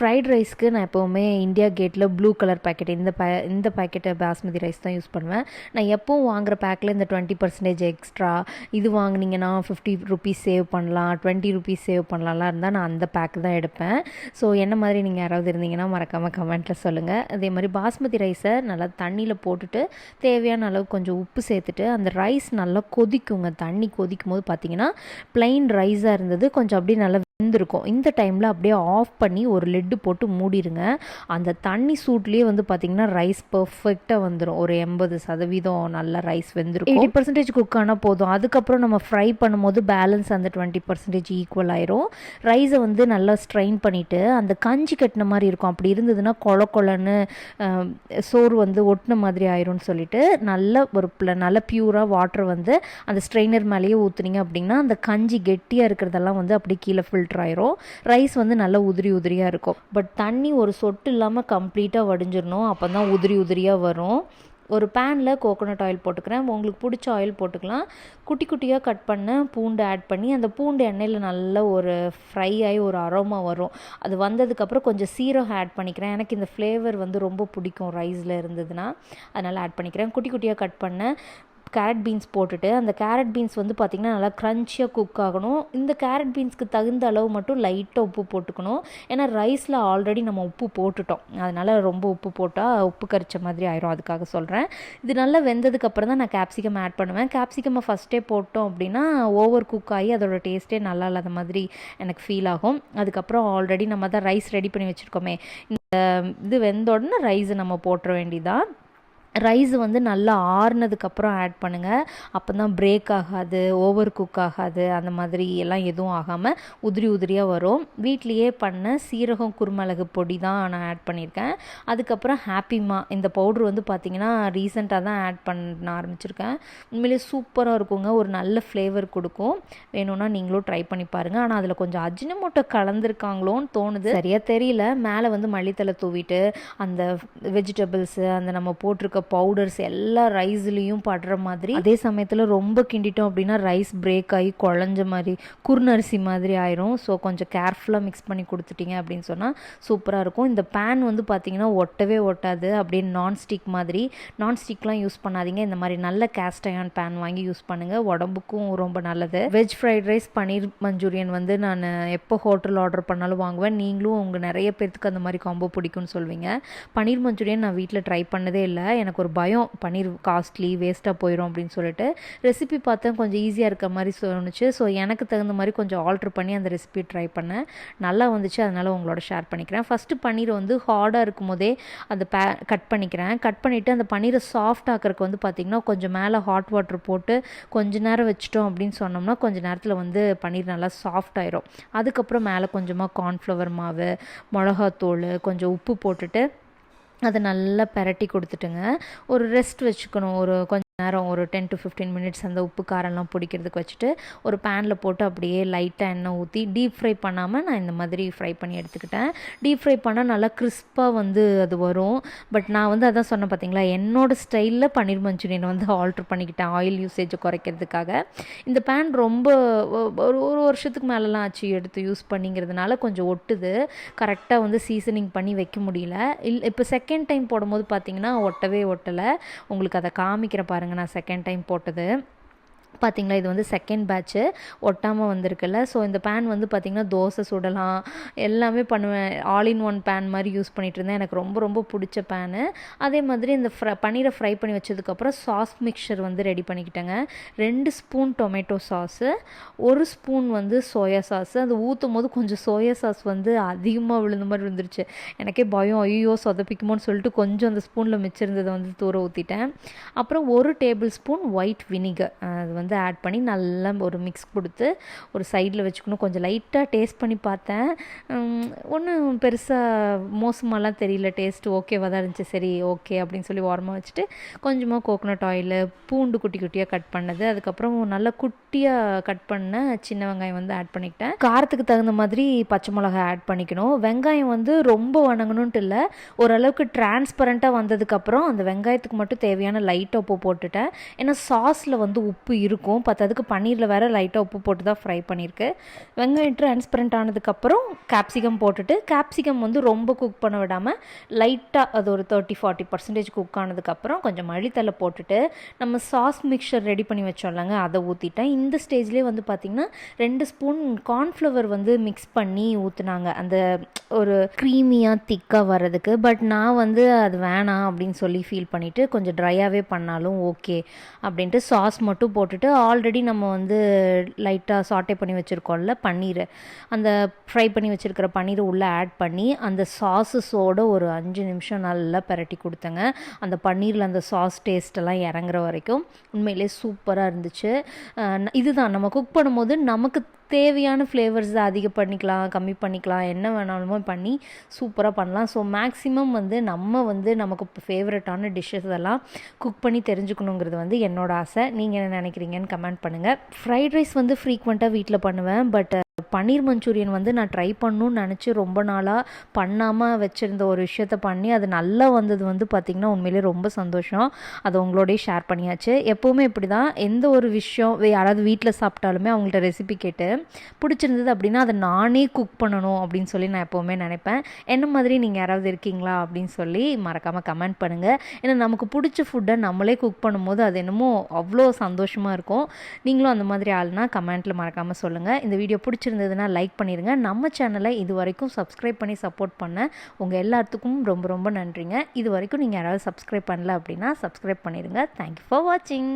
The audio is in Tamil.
ஃப்ரைட் ரைஸ்க்கு நான் எப்போவுமே இந்தியா கேட்டில் ப்ளூ கலர் பேக்கெட் இந்த பே இந்த பேக்கெட்டை பாஸ்மதி ரைஸ் தான் யூஸ் பண்ணுவேன். நான் எப்போவும் வாங்குற பேக்கில் இந்த டுவெண்ட்டி பர்சன்டேஜ் எக்ஸ்ட்ரா இது வாங்கினீங்கன்னா ஃபிஃப்டி ருபீஸ் சேவ் பண்ணலாம் டுவெண்ட்டி ருபீஸ் சேவ் பண்ணலாம்லாம் இருந்தால் நான் அந்த பேக் தான் எடுப்பேன். ஸோ என்ன மாதிரி நீங்கள் யாராவது இருந்தீங்கன்னா மறக்காமல் கமெண்ட்டில் சொல்லுங்கள் அதே மாதிரி பாஸ்மதி ரைஸை நல்லா தண்ணியில் போட்டுட்டு தேவையான அளவு கொஞ்சம் உப்பு சேர்த்துட்டு அந்த ரைஸ் நல்லா கொதிக்குங்க. தண்ணி கொதிக்கும் போது பார்த்தீங்கன்னா ப்ளைன் ரைஸாக இருந்தது. கொஞ்சம் அப்படியே நல்லா வெந்திருக்கும். இந்த டைமில் அப்படியே ஆஃப் பண்ணி ஒரு லெட்டு போட்டு மூடிடுங்க அந்த தண்ணி சூட்லேயே வந்து பார்த்திங்கன்னா ரைஸ் பர்ஃபெக்டாக வந்துடும் ஒரு எண்பது சதவீதம் நல்லா ரைஸ் வெந்திருக்கும். எயிட்டி பர்சன்டேஜ் குக் ஆனால் போதும். அதுக்கப்புறம் நம்ம ஃப்ரை பண்ணும்போது பேலன்ஸ் அந்த டுவெண்ட்டி பர்சன்டேஜ் ஈக்குவல் ஆயிரும். ரைஸை வந்து நல்லா ஸ்ட்ரெயின் பண்ணிவிட்டு அந்த கஞ்சி கட்டின மாதிரி இருக்கும். அப்படி இருந்ததுன்னா கொல கொலன்னு சோறு வந்து ஒட்டின மாதிரி ஆயிரும்னு சொல்லிட்டு நல்ல ஒரு நல்ல பியூராக வாட்டர் வந்து அந்த ஸ்ட்ரெயினர் மேலேயே ஊற்றுனீங்க அப்படின்னா அந்த கஞ்சி கெட்டியாக இருக்கிறதெல்லாம் வந்து அப்படியே கீழே ஃபில்டர் ஆயிரும். ரைஸ் வந்து நல்லா உதிரி உதிரியாக இருக்கும். பட் தண்ணி ஒரு சொட்டு இல்லாமல் கம்ப்ளீட்டாக வடிஞ்சிடணும். அப்போ தான் உதிரி உதிரியாக வரும். ஒரு பேனில் கோகோனட் ஆயில் போட்டுக்கிறேன். உங்களுக்கு பிடிச்ச ஆயில் போட்டுக்கலாம். குட்டி குட்டியாக கட் பண்ண பூண்டு ஆட் பண்ணி அந்த பூண்டு எண்ணெயில் நல்ல ஒரு ஃப்ரை ஆகி ஒரு அரோமா வரும். அது வந்ததுக்கப்புறம் கொஞ்சம் சீரகம் ஆட் பண்ணிக்கிறேன். எனக்கு இந்த ஃப்ளேவர் வந்து ரொம்ப பிடிக்கும் ரைஸில் இருந்ததுன்னா. அதனால் ஆட் பண்ணிக்கிறேன். குட்டி குட்டியாக கட் பண்ண கேரட் பீன்ஸ் போட்டுட்டு அந்த கேரட் பீன்ஸ் வந்து பார்த்திங்கன்னா நல்லா க்ரன்ச்சியாக குக் ஆகணும். இந்த கேரட் பீன்ஸ்க்கு தகுந்த அளவு மட்டும் லைட்டாக உப்பு போட்டுக்கணும். ஏன்னா ரைஸில் ஆல்ரெடி நம்ம உப்பு போட்டுட்டோம். அதனால் ரொம்ப உப்பு போட்டால் உப்பு கரிச்ச மாதிரி ஆயிரும் அதுக்காக சொல்கிறேன் இது நல்லா வெந்ததுக்கப்புறம் தான் நான் கேப்சிகம் ஆட் பண்ணுவேன். கேப்சிகம்மை ஃபஸ்ட்டே போட்டோம் அப்படின்னா ஓவர் குக் ஆகி அதோட டேஸ்ட்டே நல்லா இல்லாத மாதிரி எனக்கு ஃபீல் ஆகும். அதுக்கப்புறம் ஆல்ரெடி நம்ம தான் ரைஸ் ரெடி பண்ணி வச்சுருக்கோமே. இந்த இது வெந்த உடனே ரைஸை நம்ம போட்டுற வேண்டியதான் ரைஸ் வந்து நல்லா ஆறுனதுக்கப்புறம் ஆட் பண்ணுங்கள் அப்போ தான் பிரேக் ஆகாது ஓவர் குக் ஆகாது அந்த மாதிரி எல்லாம் எதுவும் ஆகாமல் உதிரி உதிரியாக வரும். வீட்லேயே பண்ண சீரகம் குருமிளகு பொடி தான் நான் ஆட் பண்ணியிருக்கேன். அதுக்கப்புறம் ஹாப்பிமா இந்த பவுட்ரு வந்து பார்த்திங்கன்னா ரீசெண்டாக தான் ஆட் பண்ண ஆரம்பிச்சிருக்கேன். உண்மையிலேயே சூப்பராக இருக்குங்க. ஒரு நல்ல ஃப்ளேவர் கொடுக்கும். வேணும்னா நீங்களும் ட்ரை பண்ணி பாருங்கள் ஆனால் அதில் கொஞ்சம் அஜினமோட்டோ கலந்துருக்காங்களோன்னு தோணுது. சரியாக தெரியல. மேலே வந்து மல்லித்தலை தூவிட்டு அந்த வெஜிடபிள்ஸு அந்த நம்ம போட்டிருக்க பவுடர்ஸ் எல்லா ரைஸ்லேயும் படுற மாதிரி. அதே சமயத்தில் ரொம்ப கிண்டிட்டோம் அப்படின்னா ரைஸ் பிரேக் ஆகி குழஞ்ச மாதிரி குறுநரிசி மாதிரி ஆயிரும். ஸோ கொஞ்சம் கேர்ஃபுல்லாக மிக்ஸ் பண்ணி கொடுத்துட்டீங்க அப்படின்னு சொன்னால் சூப்பராக இருக்கும். இந்த பேன் வந்து பார்த்தீங்கன்னா ஒட்டவே ஒட்டாது. அப்படியே நான்ஸ்டிக் மாதிரி. நான்ஸ்டிக்லாம் யூஸ் பண்ணாதீங்க. இந்த மாதிரி நல்ல கேஸ்ட் பேன் வாங்கி யூஸ் பண்ணுங்கள் உடம்புக்கும் ரொம்ப நல்லது. Veg fried rice paneer Manchurian வந்து நான் எப்போ ஹோட்டல் ஆர்டர் பண்ணாலும் வாங்குவேன். நீங்களும் உங்கள் நிறைய பேர்த்துக்கு அந்த மாதிரி காம்போ பிடிக்கும்னு சொல்வீங்க. பன்னீர் மஞ்சூரியன் நான் வீட்டில் ட்ரை பண்ணதே இல்லை. எனக்கு எனக்கு ஒரு பயம் பன்னீர் காஸ்ட்லி வேஸ்ட்டாக போயிடும் அப்படின்னு சொல்லிட்டு ரெசிபி பார்த்தேன் கொஞ்சம் ஈஸியாக இருக்க மாதிரி தோணுச்சு. ஸோ எனக்கு தகுந்த மாதிரி கொஞ்சம் ஆல்ட்ரு பண்ணி அந்த ரெசிபி ட்ரை பண்ணேன். நல்லா வந்துச்சு அதனால் உங்களோட ஷேர் பண்ணிக்கிறேன். ஃபஸ்ட்டு பன்னீர் வந்து ஹார்டாக இருக்கும் போதே அந்த பே கட் பண்ணிக்கிறேன். கட் பண்ணிவிட்டு அந்த பன்னீரை சாஃப்ட் ஆக்கிறதுக்கு வந்து பார்த்திங்கன்னா கொஞ்சம் மேலே ஹாட் வாட்டர் போட்டு கொஞ்ச நேரம் வச்சிட்டோம் அப்படின்னு சொன்னோம்னா கொஞ்ச நேரத்தில் வந்து பன்னீர் நல்லா சாஃப்ட் ஆயிரும். அதுக்கப்புறம் மேலே கொஞ்சமாக கார்ன்ஃப்ளவர் மாவு மிளகாத்தூள் கொஞ்சம் உப்பு போட்டுட்டு அதை நல்லா பெரட்டி கொடுத்துட்டுங்க. ஒரு ரெஸ்ட் வச்சுக்கணும். ஒரு கொஞ்சம் நேரம் ஒரு டென் டு ஃபிஃப்டீன் மினிட்ஸ் அந்த உப்பு காரம்லாம் பிடிக்கிறதுக்கு வச்சுட்டு ஒரு பேனில் போட்டு அப்படியே லைட்டாக எண்ணெய் ஊற்றி டீப் ஃப்ரை பண்ணாமல் நான் இந்த மாதிரி ஃப்ரை பண்ணி எடுத்துக்கிட்டேன். டீப் ஃப்ரை பண்ணால் நல்லா கிறிஸ்பாக வந்து அது வரும். பட் நான் வந்து அதான் சொன்னேன் பார்த்தீங்களா என்னோட ஸ்டைலில் பன்னீர் மஞ்சூரியன் வந்து ஆல்ட்ரு பண்ணிக்கிட்டேன் ஆயில் யூசேஜை குறைக்கிறதுக்காக. இந்த பேன் ரொம்ப ஒரு ஒரு வருஷத்துக்கு மேலெலாம் ஆச்சு எடுத்து யூஸ் பண்ணிங்கிறதுனால கொஞ்சம் ஒட்டுது. கரெக்டாக வந்து சீசனிங் பண்ணி வைக்க முடியல. இல் இப்போ செகண்ட் டைம் போடும்போது பார்த்தீங்கன்னா ஒட்டவே ஒட்டலை. உங்களுக்கு அதை காமிக்கிற பாருங்கள் நான் செகண்ட் டைம் போட்டது. பார்த்திங்களா இது வந்து செகண்ட் பேட்ச்சு ஒட்டாமல் வந்திருக்குல்ல. ஸோ இந்த பேன் வந்து பார்த்திங்கன்னா தோசை சுடலாம். எல்லாமே பண்ணுவேன். ஆல் இன் ஒன் பேன் மாதிரி யூஸ் பண்ணிகிட்டு இருந்தேன். எனக்கு ரொம்ப ரொம்ப பிடிச்ச பேனு அதே மாதிரி இந்த ஃப்ரை பன்னீரை ஃப்ரை பண்ணி வச்சதுக்கப்புறம் சாஸ் மிக்சர் வந்து ரெடி பண்ணிக்கிட்டேங்க. ரெண்டு ஸ்பூன் டொமேட்டோ சாஸு ஒரு ஸ்பூன் வந்து சோயா சாஸ் அது ஊற்றும் போது கொஞ்சம் சோயா சாஸ் வந்து அதிகமாக விழுந்த மாதிரி விழுந்துருச்சு. எனக்கே பயம். ஐயோ சொதப்பிக்குமோன்னு சொல்லிட்டு கொஞ்சம் அந்த ஸ்பூனில் மிச்சிருந்ததை வந்து தூர ஊற்றிட்டேன் அப்புறம் ஒரு டேபிள் ஸ்பூன் ஒயிட் வினிகர் அது வந்து ஆட் பண்ணி நல்லா ஒரு மிக்ஸ் கொடுத்து ஒரு சைடில் வச்சுக்கணும். கொஞ்சம் லைட்டாக டேஸ்ட் பண்ணி பார்த்தேன். ஒன்றும் பெருசாக மோசமாலாம் தெரியல. டேஸ்ட்டு ஓகேவாக தான் இருந்துச்சு. சரி ஓகே அப்படின்னு சொல்லி ஓரமாக வச்சுட்டு கொஞ்சமாக கோகோனட் ஆயில் பூண்டு குட்டி குட்டியாக கட் பண்ணது. அதுக்கப்புறம் நல்லா குட்டியாக கட் பண்ண சின்ன வெங்காயம் வந்து ஆட் பண்ணிக்கிட்டேன். காரத்துக்கு தகுந்த மாதிரி பச்சை மிளகாய் ஆட் பண்ணிக்கணும். வெங்காயம் வந்து ரொம்ப வணங்கணுன்ட்டு இல்லை. ஓரளவுக்கு டிரான்ஸ்பரண்ட்டாக வந்ததுக்கப்புறம் அந்த வெங்காயத்துக்கு மட்டும் தேவையான லைட் உப்பு போட்டுட்டேன். ஏன்னா சாஸில் வந்து உப்பு இருக்கும். பத்ததுக்கு பன்னீரில் வேறு லைட்டாக உப்பு போட்டு தான் ஃப்ரை பண்ணியிருக்கேன் வெங்காயம் டிரான்ஸ்பரண்ட் ஆனதுக்கப்புறம் கேப்சிகம் போட்டுட்டு கேப்சிகம் வந்து ரொம்ப குக் பண்ண விடாமல் லைட்டாக அது ஒரு தேர்ட்டி ஃபார்ட்டி பர்சன்டேஜ் குக் ஆனதுக்கப்புறம் கொஞ்சம் மல்லித்தலை போட்டுட்டு நம்ம சாஸ் மிக்சர் ரெடி பண்ணி வச்சோம்லங்க அதை ஊற்றிட்டேன் இந்த ஸ்டேஜ்லேயே வந்து பார்த்திங்கன்னா ரெண்டு ஸ்பூன் கார்ன்ஃப்ளவர் வந்து மிக்ஸ் பண்ணி ஊற்றுனாங்க அந்த ஒரு க்ரீமியாக திக்காக வர்றதுக்கு. பட் நான் வந்து அது வேணாம் அப்படின்னு சொல்லி ஃபீல் பண்ணிவிட்டு கொஞ்சம் ட்ரையாகவே பண்ணாலும் ஓகே அப்படின்ட்டு சாஸ் மட்டும் போட்டுட்டு ஆல்ரெடி நம்ம வந்து லைட்டாக சாட்டே பண்ணி வச்சுருக்கோம்ல பன்னீர். அந்த ஃப்ரை பண்ணி வச்சுருக்கிற பன்னீரை உள்ளே ஆட் பண்ணி அந்த சாஸஸோடு ஒரு அஞ்சு நிமிஷம் நல்லா பரட்டி கொடுத்தேங்க. அந்த பன்னீரில் அந்த சாஸ் டேஸ்ட்டெல்லாம் இறங்குற வரைக்கும். உண்மையிலே சூப்பராக இருந்துச்சு. இதுதான். நம்ம குக் பண்ணும்போது நமக்கு தேவையான ஃப்ளேவர்ஸ் அதிக பண்ணிக்கலாம் கம்மி பண்ணிக்கலாம் என்ன வேணாலுமோ பண்ணி சூப்பராக பண்ணலாம். ஸோ மேக்ஸிமம் வந்து நம்ம வந்து நமக்கு ஃபேவரட்டான டிஷ்ஷஸ் எல்லாம் குக் பண்ணி தெரிஞ்சுக்கணுங்கிறது வந்து என்னோட ஆசை. நீங்கள் என்ன நினைக்கிறீங்கன்னு கமெண்ட் பண்ணுங்கள் ஃப்ரைட் ரைஸ் வந்து ஃப்ரீக்வெண்ட்டாக வீட்டில் பண்ணுவேன் பட் பன்னீர் மஞ்சூரியன் வந்து நான் ட்ரை பண்ணணும்னு நினச்சி ரொம்ப நாளாக பண்ணாமல் வச்சுருந்த ஒரு விஷயத்த பண்ணி அது நல்லா வந்தது வந்து பார்த்திங்கன்னா உண்மையிலே ரொம்ப சந்தோஷம். அதை உங்களோடய ஷேர் பண்ணியாச்சு. எப்போவுமே இப்படி தான் எந்த ஒரு விஷயம் வே- யாராவது வீட்டில் சாப்பிட்டாலுமே அவங்கள்ட்ட ரெசிபி கேட்டு பிடிச்சிருந்தது அப்படின்னா அதை நானே குக் பண்ணணும் அப்படின்னு சொல்லி நான் எப்போவுமே நினைப்பேன். என்ன மாதிரி நீங்கள் யாராவது இருக்கீங்களா அப்படின்னு சொல்லி மறக்காமல் கமெண்ட் பண்ணுங்கள் ஏன்னா நமக்கு பிடிச்ச ஃபுட்டை நம்மளே குக் பண்ணும்போது அது என்னமோ அவ்வளோ சந்தோஷமாக இருக்கும். நீங்களும் அந்த மாதிரி ஆள்னா கமெண்ட்டில் மறக்காமல் சொல்லுங்கள் இந்த வீடியோ பிடிச்சிருந்ததுன்னா லைக் பண்ணிடுங்க நம்ம சேனலை இது வரைக்கும் சப்ஸ்கிரைப் பண்ணி சப்போர்ட் பண்ண உங்கள் எல்லாத்துக்கும் ரொம்ப ரொம்ப நன்றிங்க. இது வரைக்கும் நீங்கள் யாராவது சப்ஸ்கிரைப் பண்ணல அப்படின்னா சப்ஸ்கிரைப் பண்ணிடுங்க தேங்க்யூ ஃபார் வாட்சிங்